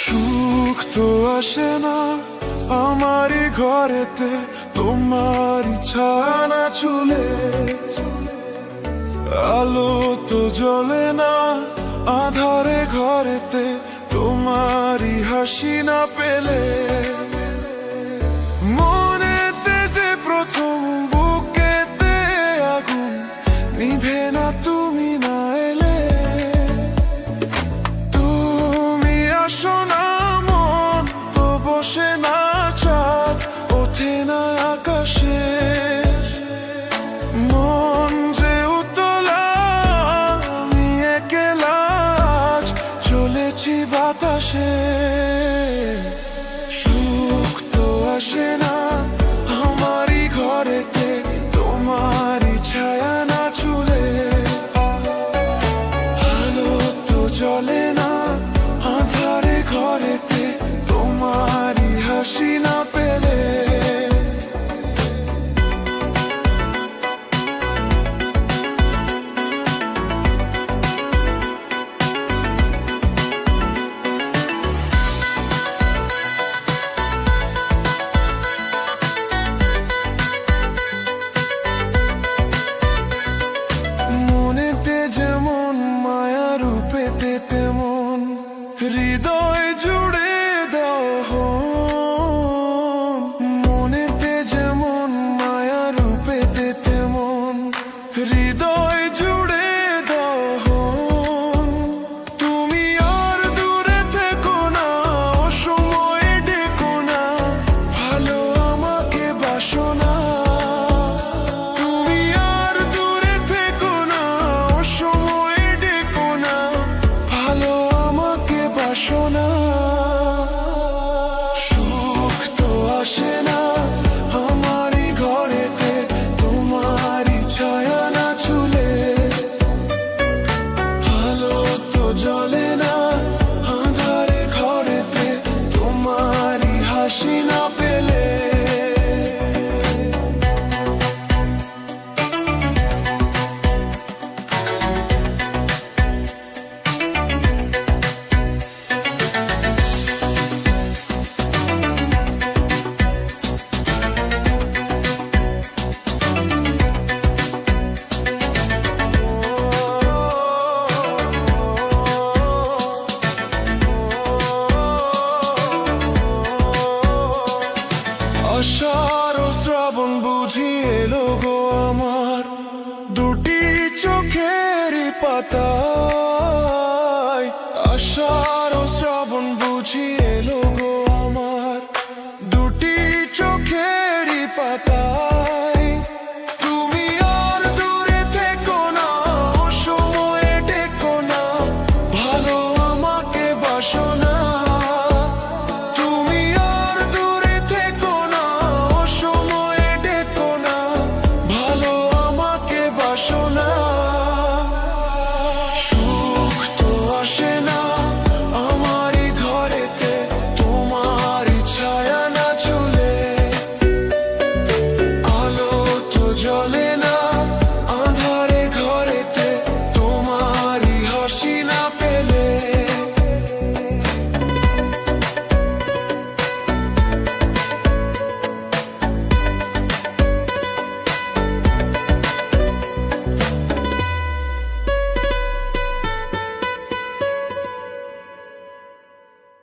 সুখ তো আসে না আমারই ঘরেতে তোমারই ছানা চুলে আলো তো জ্বলে না, আধারে ঘরেতে তোমারই হাসি না পেলে। মনেতে যে প্রথম বুকেতে আগুন, নিভে না তুমি না এলে। তুমি আসো সুখ তো আসে না। হৃদয় আমাকে আষাঢ় ও শ্রাবণ বুঝি এলো গো আমার। দুটি চোখের পাতায় আষাঢ়